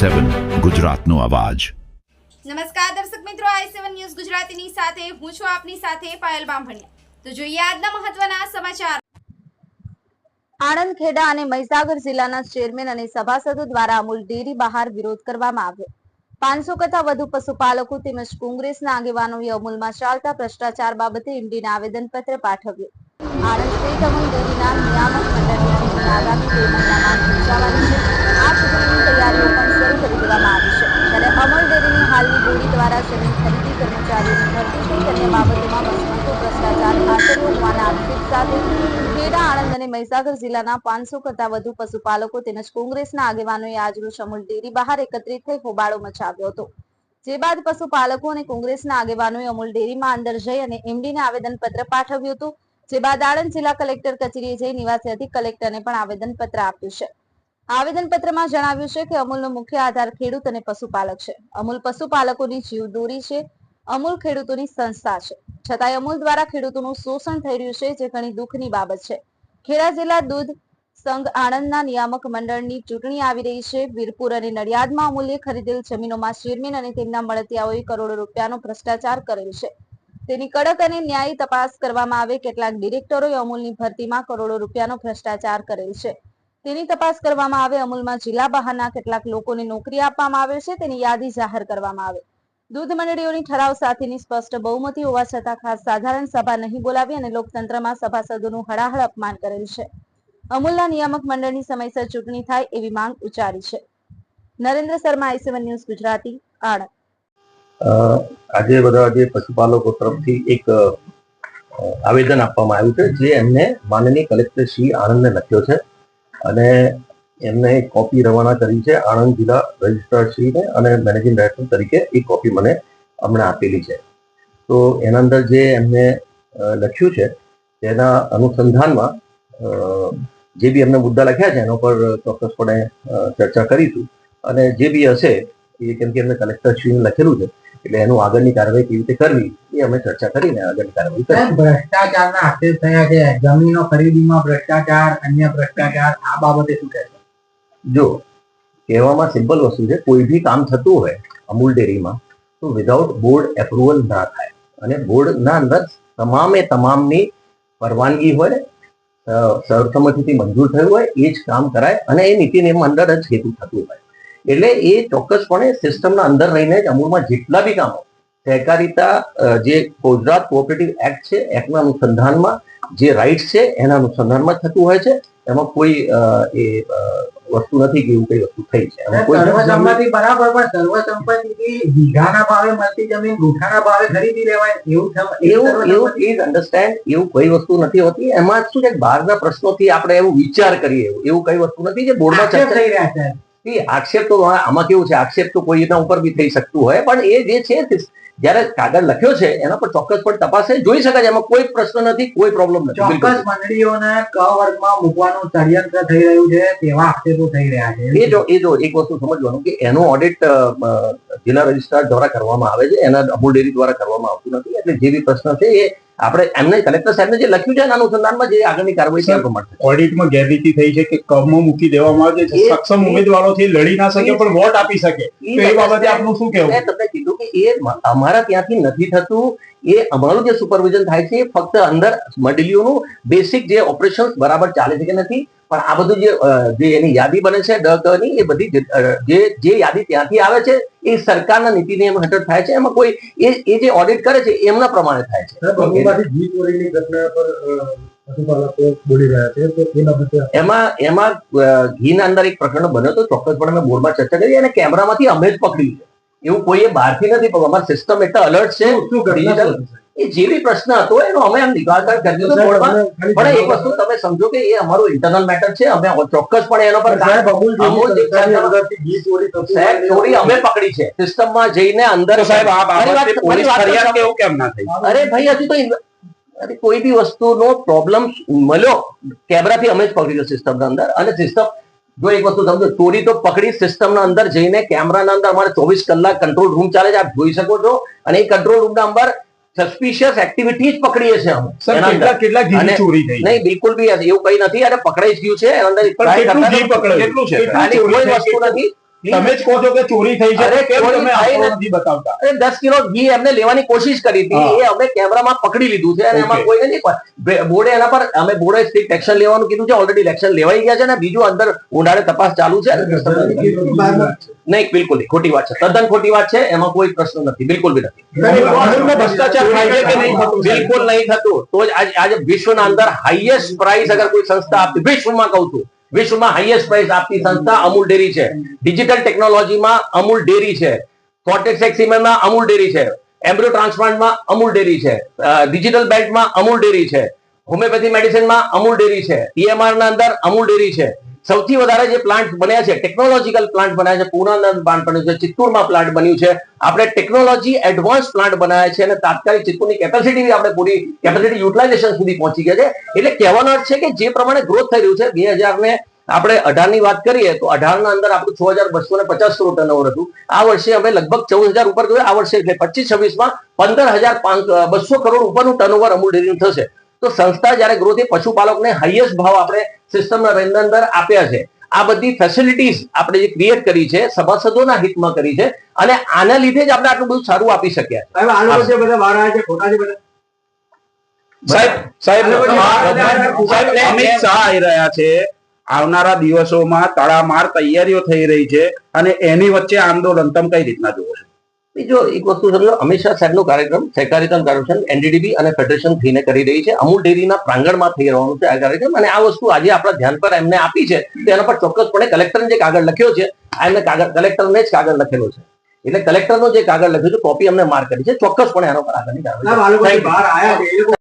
સેવન ગુજરાતનો અવાજ. નમસ્કાર દર્શક મિત્રો આઈ સેવન ન્યૂઝ ગુજરાતીની સાથે હું છું આપની સાથે પાયલ બામભણિયા. તો જોઈએ આજના મહત્વના સમાચાર. આણંદ ખેડા અને મહીસાગર જિલ્લાના ચેરમેન અને સભાસદો દ્વારા અમૂલ ડેરી બહાર વિરોધ કરવામાં આવ્યો. પાંચસો કરતા વધુ પશુપાલકો તેમજ કોંગ્રેસના આગેવાનોએ અમૂલમાં ચાલતા ભ્રષ્ટાચાર બાબતે ઈડીને આવેદનપત્ર પાઠવ્યું. આણંદ સ્ટેટ અમૂલ ડેરીના નિયામક મંડળની આગામી આણંદ અને મહીસાગર જિલ્લાના પાંચસો કરતા વધુ પશુપાલકો તેમજ કોંગ્રેસના આગેવાનોએ આજરોજ અમૂલ ડેરી બહાર એકત્રિત થઈ હોબાળો મચાવ્યો હતો. જે બાદ પશુપાલકો અને કોંગ્રેસના આગેવાનોએ અમૂલ ડેરીમાં અંદર જઈ અને એમડીને આવેદનપત્ર પાઠવ્યું હતું. જે બાદ આણંદ જિલ્લા કલેક્ટર કચેરીએ જઈ નિવાસી અધિક કલેક્ટરને પણ આવેદનપત્ર આપ્યું છે. આવેદનપત્રમાં જણાવ્યું છે કે અમૂલનો મુખ્ય આધાર ખેડૂત અને પશુપાલક છે. અમૂલ પશુપાલકોની જીવદોરી છે. અમૂલ ખેડૂતોની સંસ્થા છે. છતાંય અમૂલ દ્વારા ખેડૂતોનું શોષણ થઈ રહ્યું છે, જે ઘણી દુઃખની બાબત છે. ખેડા જિલ્લા દૂધ સંઘ આણંદના નિયામક મંડળની ચૂંટણી આવી રહી છે. વીરપુર અને નડિયાદમાં અમૂલ્ય ખરીદેલ જમીનોમાં ચેરમેન અને તેમના મળતિયાઓએ કરોડો રૂપિયાનો ભ્રષ્ટાચાર કરેલ છે. તેની કડક અને ન્યાયી તપાસ કરવામાં આવે કેટલાક ડિરેક્ટરોએ અમૂલની ભરતીમાં કરોડો રૂપિયાનો ભ્રષ્ટાચાર કરેલ છે. તેની તપાસ કરવામાં આવે, અમૂલમાં જિલ્લા બહારના કેટલાક લોકોને નોકરી આપવામાં આવે છે, તેની યાદી જાહેર કરવામાં આવે. દૂધ મંડળીઓની ઠરાવ સાથેની સ્પષ્ટ બહુમતી હોવા છતાં ખાસ સાધારણ સભા નહીં બોલાવી અને લોકતંત્રમાં સભાસદોનું હળાહળ અપમાન કરેલ છે. અમૂલના નિયામક મંડળની સમયસર ચૂંટણી થાય એવી માંગ ઉચ્ચારી છે. નરેન્દ્ર શર્મા આઈસીવન ન્યૂઝ ગુજરાતી, આણંદ. આજે બધા જે પશુપાલકો તરફથી એક આવેદન આપવામાં આવ્યું છે, જે એમને માનનીય કલેક્ટર શ્રી આણંદને લખ્યો છે. અને એમને એક કોપી રવાના કરી છે, આણંદ જિલ્લા રજિસ્ટ્રાર શ્રીને અને મેનેજિંગ ડાયરેક્ટર તરીકે એ કોપી મને હમણાં આપેલી છે. તો એના અંદર જે એમને લખ્યું છે, તેના અનુસંધાનમાં જે બી એમને મુદ્દા લખ્યા છે, એના પર ચોક્કસપણે ચર્ચા કરીશું. અને જે બી હશે, એ કેમ કે એમને કલેક્ટર શ્રીને લખેલું છે એટલે એનું આગળની કાર્યવાહી કેવી રીતે કરવી એ અમે ચર્ચા કરીને આગળની કાર્યવાહી કરી ભ્રષ્ટાચારના આક્ષેપ થયા છે. જમીનો ખરીદીમાં ભ્રષ્ટાચાર અન્ય ભ્રષ્ટાચાર આ બાબતે શું કહેશો? જો કહેવામાં સિમ્પલ વસ્તુ છે કોઈ બી કામ થતું હોય અમૂલ ડેરીમાં તો વિધાઉટ બોર્ડ એપ્રુવલ ના થાય. અને બોર્ડના અંદર તમામે તમામની પરવાનગી હોય સર્વસંમતિથી મંજૂર થયું હોય એ જ કામ કરાય અને એ નીતિ નિયમ અંદર જ હેતુ થતું હોય. એટલે એ ચોક્કસપણે સિસ્ટમના અંદર રહીને જ અમૂલમાં જેટલા બી કામો સહકારિતા જે ગુજરાત કોઓપરેટિવ એક્ટ છે એક્ટના અનુસંધાનમાં જે રાઇટ્સ છે એના અનુસંધાનમાં થતું હોય છે એમાં કોઈ એ વસ્તુ નથી કે એવું કઈ વસ્તુ થઈ છે. સર્વસંમતિ બરાબર પણ સર્વસંમતિથી વીઘાના ભાવે મળતી જમીન ગુઠાના ભાવે ખરીદી લેવાય એવું એવું એવું પ્લીઝ અન્ડરસ્ટેન્ડ એવું કઈ વસ્તુ નથી હોતી. એમાં શું છે બહારના પ્રશ્નોથી આપણે એવું વિચાર કરીએ એવું. એવું કઈ વસ્તુ નથી જે બોર્ડમાં ચર્ચા થઈ રહ્યા છે. એ આક્ષેપ તો આમાં કેવું છે? આક્ષેપ તો કોઈના ઉપર બી થઈ શકતું હોય પણ એ જે છે જયારે કાગળ લખ્યો છે એના પર ચોક્કસ પણ તપાસે જોઈ શકાય એમાં કોઈ પ્રશ્ન નથી કોઈ પ્રોબ્લેમ નથી. ચોક્કસ મંડળીઓને ક વર્ગમાં મૂકવાનું ષડયંત્ર થઈ રહ્યું છે તેવા આક્ષેપો થઈ રહ્યા છે. એ જો એ જો એક વસ્તુ સમજવાનું કે એનો ઓડિટ જિલ્લા રજિસ્ટ્રાર દ્વારા કરવામાં આવે છે એના અમૂલ ડેરી દ્વારા કરવામાં આવતું નથી. એટલે જે બી પ્રશ્ન છે એ આપણે એમને કલેક્ટર સાહેબને જે લખ્યું છે એના અનુસંધાનમાં જે આગળની કાર્યવાહી એ ઓડિટમાં ગેરરીતિ થઈ છે કે કમમાં મૂકી દેવામાં આવે છે સક્ષમ ઉમેદવારોથી લડી ના શકે પણ વોટ આપી શકે. તો એ બાબતે આપનું શું કહેવું? મેં તમને કીધું કે એ અમારા ત્યાંથી નથી થતું. એ અમારું જે સુપરવિઝન થાય છે એ ફક્ત અંદર મંડળીઓનું બેસિક જે ઓપરેશન બરાબર ચાલે છે કે નથી પણ આ બધું જે એની યાદી બને છે ડ ક ની એ બધી જે, જે યાદી ત્યાંથી આવે છે એ સરકારના નીતિ નિયમ હેઠળ થાય છે એમાં કોઈ એ એ જે ઓડિટ કરે છે એમના પ્રમાણે થાય છે. એમાં એમાં ઘીના અંદર એક પ્રકરણ બન્યો તો ચોક્કસપણે મેં બોર્ડમાં ચર્ચા કરી અને કેમેરામાંથી અમે જ પકડ્યું છે. એવું કોઈએ બહારથી નથી પણ અમારી સિસ્ટમ એટલા અલર્ટ છે? એ જે પ્રશ્ન હતો એનો અમે આમ નિકાલ કર્યો છે બોર્ડમાં પણ એક વસ્તુ તમે સમજો કે એ અમારું ઇન્ટરનલ મેટર છે અમે ચોક્કસપણે એનો પર કામ- અમૂલ સાહેબ ચોરી અમે પકડી છે. સિસ્ટમમાં જઈને અંદર સાહેબ આ વાત- પોલીસ મારી વાત તો ફરિયાદ કેવું કેમ ના થઈ? અરે ભાઈ હજુ તો અરે કોઈ બી વસ્તુનો પ્રોબ્લેમ મળ્યો કેમેરાથી અમે જ પકડી સિસ્ટમના અંદર. અને સિસ્ટમ જો એક વસ્તુ સમજો ચોરી તો પકડી સિસ્ટમના અંદર જઈને કેમેરાના અંદર અમારે ચોવીસ કલાક કંટ્રોલ રૂમ ચાલે છે આપ જોઈ શકો છો. અને એ કંટ્રોલ રૂમના અંદર સસ્પિશિયસ એક્ટિવિટી જ પકડીએ છીએ અમે. કેટલા કેટલા અને- ચોરી થઈ નહીં બિલકુલ બી એવું કઈ નથી. અને પકડાઈ જ ગયું છે. અંદર ઘી. કેટલું છે? કોઈ વસ્તુ નથી. તમે જ કહો છો કે ચોરી થઈ છે અરે, કેમ ચોરી તમે થઈ આંકડો નથી. નથી બતાવતા? અરે દસ કિલો ઘી એમને લેવાની કોશિશ કરી હતી એ અમે કેમેરામાં પકડી લીધું છે અને એમાં કોઈ નથી પણ બોર્ડે એના પર અમે બોર્ડે સ્ટ્રિક્ટ એક્શન લેવાનું કીધું છે ઓલરેડી એક્શન લેવાઈ ગયા છે અને બીજું અંદર ઊંડાણે તપાસ ચાલુ છે. નહીં બિલકુલ ખોટી વાત છે તદ્દન ખોટી વાત છે એમાં કોઈ પ્રશ્ન નથી બિલકુલ બી નથી. ભ્રષ્ટાચાર થાય છે કે નહીં બિલકુલ નહીં થતું. તો જ આજે આજે વિશ્વના અંદર હાઈએસ્ટ પ્રાઇસ અગર કોઈ સંસ્થા આપતી વિશ્વમાં કહું છું વિશ્વમાં હાઈએસ્ટ પ્રાઇસ આપતી સંસ્થા અમૂલ ડેરી છે. ડિજિટલ ટેકનોલોજીમાં અમૂલ ડેરી છે. કોટેક્સ એક્સીમેન્ટમાં અમૂલ ડેરી છે. એમ્બ્રિયો ટ્રાન્સપ્લાન્ટમાં અમૂલ ડેરી છે. ડિજિટલ બેલ્ટમાં અમૂલ ડેરી છે. હોમિયોપેથી મેડિસિનમાં અમૂલ ડેરી છે. ઈએમઆર ના અંદર અમૂલ ડેરી છે. સૌથી વધારે જે પ્લાન્ટ બન્યા છે ટેકનોલોજીકલ પ્લાન્ટ બન્યા છે પૂનાના પ્લાન્ટ બન્યું છે, ચિત્તૂરમાં પ્લાન્ટ બન્યું છે. આપણે ટેકનોલોજી એડવાન્સ પ્લાન્ટ બનાવ્યા છે અને તાત્કાલિક ચિત્તૂરની કેપેસિટી આપણે પૂરી કેપેસિટી યુટિલાઇઝેશન સુધી પહોંચી ગયા છે. એટલે કહેવાનો અર્થ છે કે જે પ્રમાણે ગ્રોથ થઈ રહ્યું છે, બે હજાર ને આપણે અઢારની વાત કરીએ, તો અઢાર ના અંદર આપણું છ હજાર બસો ને પચાસ કરોડ ટર્નઓવર હતું. આ વર્ષે અમે લગભગ ચૌદ હજાર ઉપર ગયું, આ વર્ષે એટલે પચીસ છવ્વીસ પંદર હજાર બસો કરોડ ઉપરનું ટર્નઓવર અમૂલ ડેરીનું થશે. તો સંસ્થા જયારે ગ્રોથ એ પશુપાલકને હાઈએસ્ટ ભાવ આપણે સિસ્ટમના રેન્જ અંદર આપ્યા છે. આ બધી ફેસિલિટીઝ આપણે જે ક્રિએટ કરી છે સભાસદોના હિતમાં કરી છે અને આના લીધે જ આપણે આટલું બધું સારું આપી શક્યા સાહેબ સાહેબ અમિત શાહ આવી રહ્યા છે. આવનારા દિવસોમાં તડામાર તૈયારીઓ થઈ રહી છે અને એની વચ્ચે આંદોલન. તમે કઈ રીતના જોવો છો? બીજો એક વસ્તુ સમજો અમિત શાહ સાહેબનો કાર્યક્રમ સહકારિતા કાર્યક્રમ એનડીડીબી અને ફેડરેશન થઈને કરી રહી છે. અમૂલ ડેરીના પ્રાંગણમાં થઈ રહેવાનું છે આ કાર્યક્રમ અને આ વસ્તુ આજે આપણા ધ્યાન પર એમને આપી છે. તેના પર ચોક્કસપણે કલેક્ટરને જે કાગળ લખ્યો છે આ એમને કાગળ કલેક્ટરને જ કાગળ લખેલો છે. એટલે કલેક્ટરનો જે કાગળ લખ્યો છે કોપી અમને માર્ક કરી છે. ચોક્કસપણે એના પર આગળની કાર્યવાહી